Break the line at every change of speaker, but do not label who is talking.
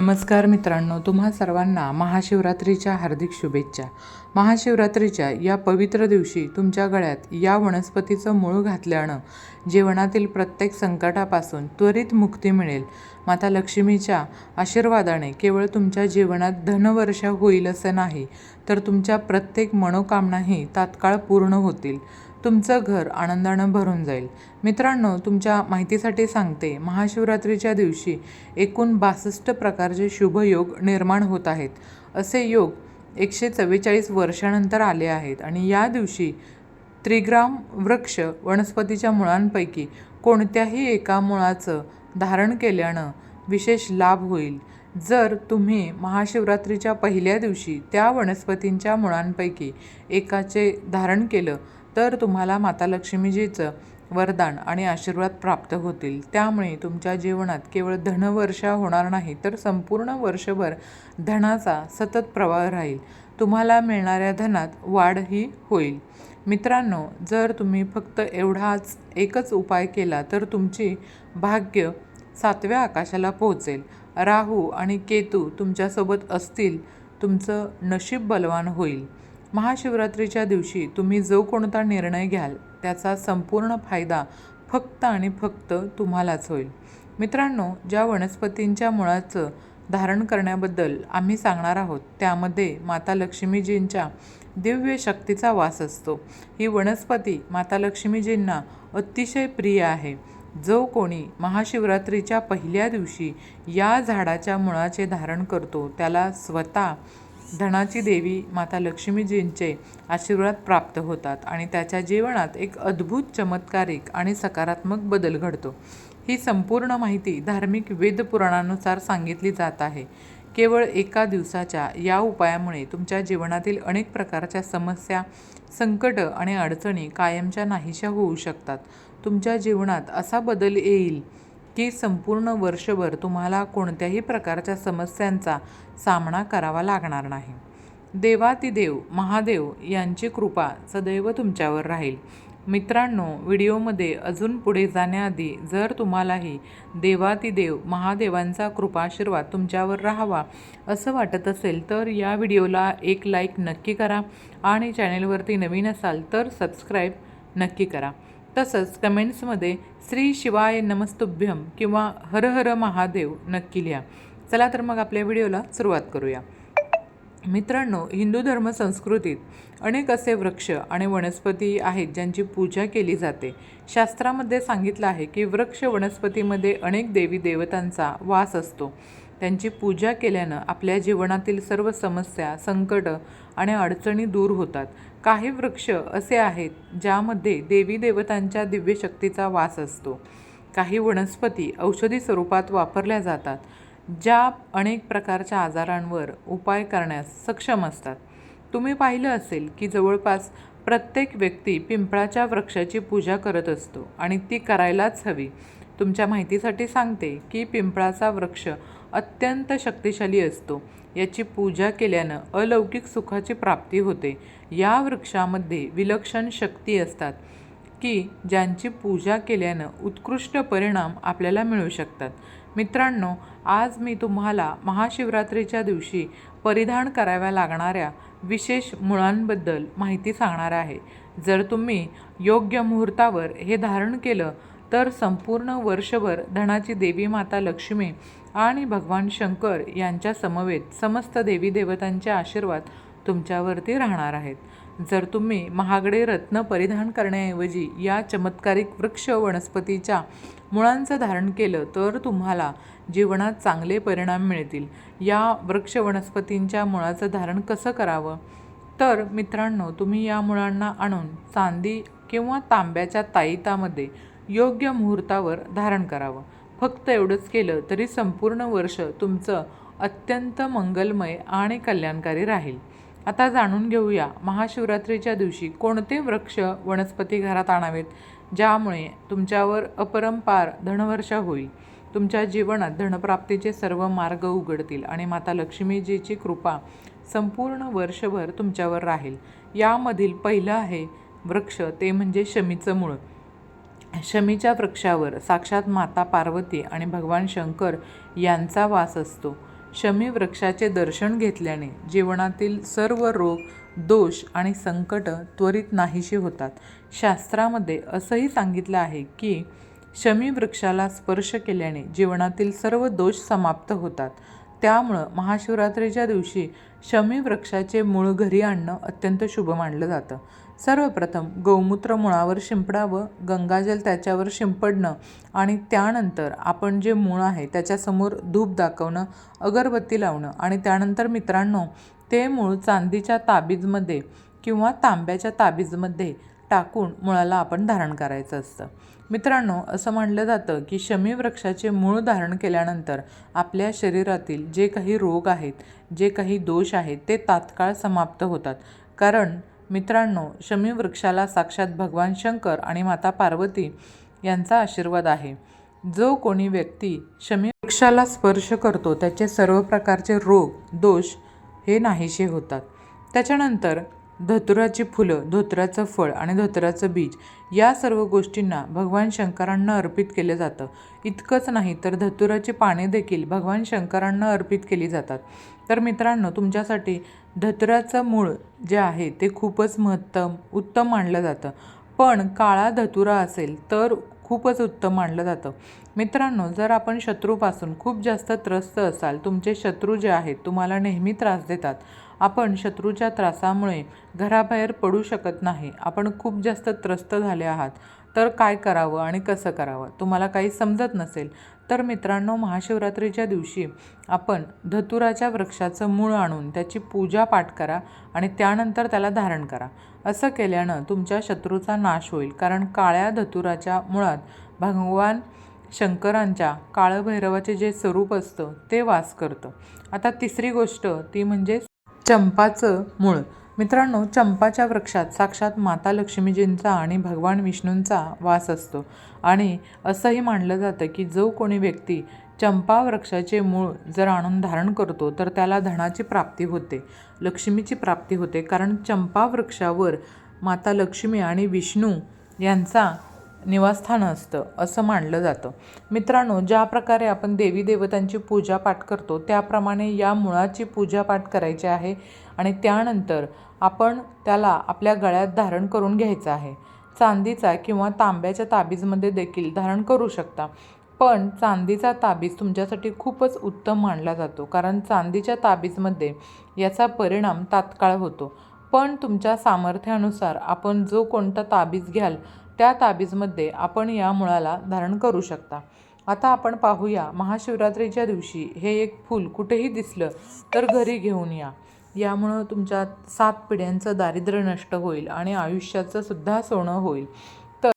नमस्कार मित्रांनो तुम्हा सर्वांना महाशिवरात्रीच्या हार्दिक शुभेच्छा. महाशिवरात्रीच्या या पवित्र दिवशी तुमच्या गळ्यात या वनस्पतीचं मूळ घातल्यानं जीवनातील प्रत्येक संकटापासून त्वरित मुक्ती मिळेल. माता लक्ष्मीच्या आशीर्वादाने केवळ तुमच्या जीवनात धनवर्षा होईल असं नाही तर तुमच्या प्रत्येक मनोकामनाही तात्काळ पूर्ण होतील. तुमचं घर आनंदानं भरून जाईल. मित्रांनो तुमच्या माहितीसाठी सांगते महाशिवरात्रीच्या दिवशी एकूण बासष्ट प्रकारचे शुभयोग निर्माण होत आहेत. असे योग एकशे चव्वेचाळीस वर्षानंतर आले आहेत आणि या दिवशी त्रिग्राम वृक्ष वनस्पतीच्या मुळांपैकी कोणत्याही एका मुळाचं धारण केल्यानं विशेष लाभ होईल. जर तुम्ही महाशिवरात्रीच्या पहिल्या दिवशी त्या वनस्पतींच्या मुळांपैकी एकाचे धारण केलं तर तुम्हाला माता लक्ष्मीजीचं वरदान आणि आशीर्वाद प्राप्त होतील. त्यामुळे तुमच्या जीवनात केवळ धनवर्षा होणार नाही तर संपूर्ण वर्षभर धनाचा सतत प्रवाह राहील. तुम्हाला मिळणाऱ्या धनात वाढही होईल. मित्रांनो जर तुम्ही फक्त एवढाच एकच उपाय केला तर तुमची भाग्य सातव्या आकाशाला पोहोचेल. राहू आणि केतू तुमच्यासोबत असतील तुमचं नशीब बलवान होईल. महाशिवरात्रीच्या दिवशी तुम्ही जो कोणता निर्णय घ्याल त्याचा संपूर्ण फायदा फक्त आणि फक्त तुम्हालाच होईल. मित्रांनो ज्या वनस्पतींच्या मुळाचं धारण करण्याबद्दल आम्ही सांगणार आहोत त्यामध्ये माता लक्ष्मीजींच्या दिव्य शक्तीचा वास असतो. ही वनस्पती माता लक्ष्मीजींना अतिशय प्रिय आहे. जो कोणी महाशिवरात्रीच्या पहिल्या दिवशी या झाडाच्या मुळाचे धारण करतो त्याला स्वतः धनाची देवी माता लक्ष्मीजींचे आशीर्वाद प्राप्त होतात आणि त्याच्या जीवनात एक अद्भुत चमत्कारिक आणि सकारात्मक बदल घडतो. ही संपूर्ण माहिती धार्मिक वेदपुराणानुसार सांगितली जात आहे. केवळ एका दिवसाच्या या उपायामुळे तुमच्या जीवनातील अनेक प्रकारच्या समस्या संकट आणि अडचणी कायमच्या नाहीशा होऊ शकतात. तुमच्या जीवनात असा बदल येईल की संपूर्ण वर्षभर तुम्हाला कोणत्याही प्रकारच्या समस्यांचा सामना करावा लागणार नाही. देवातिदेव महादेव यांची कृपा सदैव तुमच्यावर राहील. मित्रांनो व्हिडिओमध्ये अजून पुढे जाण्याआधी जर तुम्हालाही देवातिदेव महादेवांचा कृपाशीर्वाद तुमच्यावर राहावा असं वाटत असेल तर या व्हिडिओला एक लाईक नक्की करा आणि चॅनेलवरती नवीन असाल तर सबस्क्राईब नक्की करा. तसंच कमेंट्समध्ये श्री शिवाय नमस्तुभ्यम किंवा हर हर महादेव नक्की लिहा. चला तर मग आपल्या व्हिडिओला सुरुवात करूया. मित्रांनो हिंदू धर्म संस्कृतीत अनेक असे वृक्ष आणि वनस्पती आहेत ज्यांची पूजा केली जाते. शास्त्रामध्ये सांगितलं आहे की वृक्ष वनस्पतीमध्ये अनेक देवी देवतांचा वास असतो. त्यांची पूजा केल्यानं आपल्या जीवनातील सर्व समस्या संकट आणि अडचणी दूर होतात. काही वृक्ष असे आहेत ज्यामध्ये देवी देवतांच्या दिव्य शक्तीचा वास असतो. काही वनस्पती औषधी स्वरूपात वापरल्या जातात ज्या अनेक प्रकारच्या आजारांवर उपाय करण्यास सक्षम असतात. तुम्ही पाहिलं असेल की जवळपास प्रत्येक व्यक्ती पिंपळाच्या वृक्षाची पूजा करत असतो आणि ती करायलाच हवी. तुमच्या माहितीसाठी सांगते की पिंपळाचा वृक्ष अत्यंत शक्तिशाली असतो. याची पूजा केल्यानं अलौकिक सुखाची प्राप्ती होते. या वृक्षामध्ये विलक्षण शक्ती असतात की ज्यांची पूजा केल्यानं उत्कृष्ट परिणाम आपल्याला मिळू शकतात. मित्रांनो आज मी तुम्हाला महाशिवरात्रीच्या दिवशी परिधान कराव्या लागणाऱ्या विशेष मुळांबद्दल माहिती सांगणार आहे. जर तुम्ही योग्य मुहूर्तावर हे धारण केलं तर संपूर्ण वर्षभर धनाची देवी माता लक्ष्मी आणि भगवान शंकर यांच्या समवेत समस्त देवी देवतांचे आशीर्वाद तुमच्यावरती राहणार आहेत. जर तुम्ही महागडे रत्न परिधान करण्याऐवजी या चमत्कारिक वृक्ष वनस्पतीच्या मुळांचं धारण केलं तर तुम्हाला जीवनात चांगले परिणाम मिळतील. या वृक्ष वनस्पतींच्या मुळाचं धारण कसं करावं? तर मित्रांनो तुम्ही या मुळांना आणून चांदी किंवा तांब्याच्या ताईतामध्ये योग्य मुहूर्तावर धारण करावं. फक्त एवढंच केलं तरी संपूर्ण वर्ष तुमचं अत्यंत मंगलमय आणि कल्याणकारी राहील. आता जाणून घेऊया महाशिवरात्रीच्या दिवशी कोणते वृक्ष वनस्पती घरात आणावेत ज्यामुळे तुमच्यावर अपरंपार धनवर्षा होईल. तुमच्या जीवनात धनप्राप्तीचे सर्व मार्ग उघडतील आणि माता लक्ष्मीजीची कृपा संपूर्ण वर्षभर तुमच्यावर राहील. यामधील पहिलं आहे वृक्ष ते म्हणजे शमीचं मूळ. शमीच्या वृक्षावर साक्षात माता पार्वती आणि भगवान शंकर यांचा वास असतो. शमी वृक्षाचे दर्शन घेतल्याने जीवनातील सर्व रोग दोष आणि संकट त्वरित नाहीशी होतात. शास्त्रामध्ये असंही सांगितलं आहे की शमी वृक्षाला स्पर्श केल्याने जीवनातील सर्व दोष समाप्त होतात. त्यामुळं महाशिवरात्रीच्या दिवशी शमी वृक्षाचे मूळ घरी आणणं अत्यंत शुभ मानलं जातं. सर्वप्रथम गौमूत्र मुळावर शिंपडावं गंगाजल त्याच्यावर शिंपडणं आणि त्यानंतर आपण जे मूळ आहे त्याच्यासमोर धूप दाखवणं अगरबत्ती लावणं आणि त्यानंतर मित्रांनो ते मूळ चांदीच्या ताबीजमध्ये किंवा तांब्याच्या ताबीजमध्ये टाकून मुळाला आपण धारण करायचं असतं. मित्रांनो असं मानलं जातं की शमी वृक्षाचे मूळ धारण केल्यानंतर आपल्या शरीरातील जे काही रोग आहेत जे काही दोष आहेत ते तात्काळ समाप्त होतात. कारण मित्रांनो शमी वृक्षाला साक्षात भगवान शंकर आणि माता पार्वती यांचा आशीर्वाद आहे. जो कोणी व्यक्ती शमी वृक्षाला स्पर्श करतो त्याचे सर्व प्रकारचे रोग दोष हे नाहीसे होतात. त्याच्यानंतर धतुराची फुलं धोत्राचं फळ आणि धोत्राचं बीज या सर्व गोष्टींना भगवान शंकरांना अर्पित केलं जातं. इतकंच नाही तर धतुराची पाने देखील भगवान शंकरांना अर्पित केली जातात. तर मित्रांनो तुमच्यासाठी धतुराचं मूळ जे आहे ते खूपच महत्तम उत्तम मानलं जातं. पण काळा धतुरा असेल तर खूपच उत्तम मानलं जातं. मित्रांनो जर आपण शत्रूपासून खूप जास्त त्रस्त असाल तुमचे शत्रू जे आहेत तुम्हाला नेहमी त्रास देतात. आपण शत्रूच्या त्रासामुळे घराबाहेर पडू शकत नाही. आपण खूप जास्त त्रस्त झाले आहात. तर काय करावं आणि कसं करावं? तुम्हाला काही समजत नसेल. तर मित्रांनो महाशिवरात्रीच्या दिवशी आपण धतुराच्या वृक्षाचं मूळ आणून त्याची पूजा पाठ करा आणि त्यानंतर त्याला धारण करा. असं केल्यानं तुमच्या शत्रूचा नाश होईल. कारण काळ्या धतुराच्या मुळात भगवान शंकरांच्या काळभैरवाचे जे स्वरूप असतं ते वास करतं. आता तिसरी गोष्ट ती म्हणजे चंपाचं मूळ. मित्रांनो चंपाच्या वृक्षात साक्षात माता लक्ष्मीजींचा आणि भगवान विष्णूंचा वास असतो. आणि असंही मानलं जातं की जो कोणी व्यक्ती चंपा वृक्षाचे मूळ जर आणून धारण करतो तर त्याला धनाची प्राप्ती होते लक्ष्मीची प्राप्ती होते. कारण चंपा वृक्षावर माता लक्ष्मी आणि विष्णू यांचा निवासस्थान असतं असं मानलं जातं. मित्रांनो ज्या प्रकारे आपण देवी देवतांची पूजापाठ करतो त्याप्रमाणे या मुळाची पूजापाठ करायची आहे आणि त्यानंतर आपण त्याला आपल्या गळ्यात धारण करून घ्यायचं आहे. चांदीचा किंवा तांब्याच्या ताबीजमध्ये देखील धारण करू शकता. पण चांदीचा ताबीज तुमच्यासाठी खूपच उत्तम मानला जातो कारण चांदीच्या ताबीजमध्ये याचा परिणाम तात्काळ होतो. पण तुमच्या सामर्थ्यानुसार आपण जो कोणता ताबीज घ्याल त्या ताबीजमध्ये आपण या मुळाला धारण करू शकता. आता आपण पाहूया महाशिवरात्रीच्या दिवशी हे एक फूल कुठेही दिसलं तर घरी घेऊन या. यामुळं तुमच्या सात पिढ्यांचं दारिद्र्य नष्ट होईल आणि आयुष्याचं सुद्धा सोनं होईल.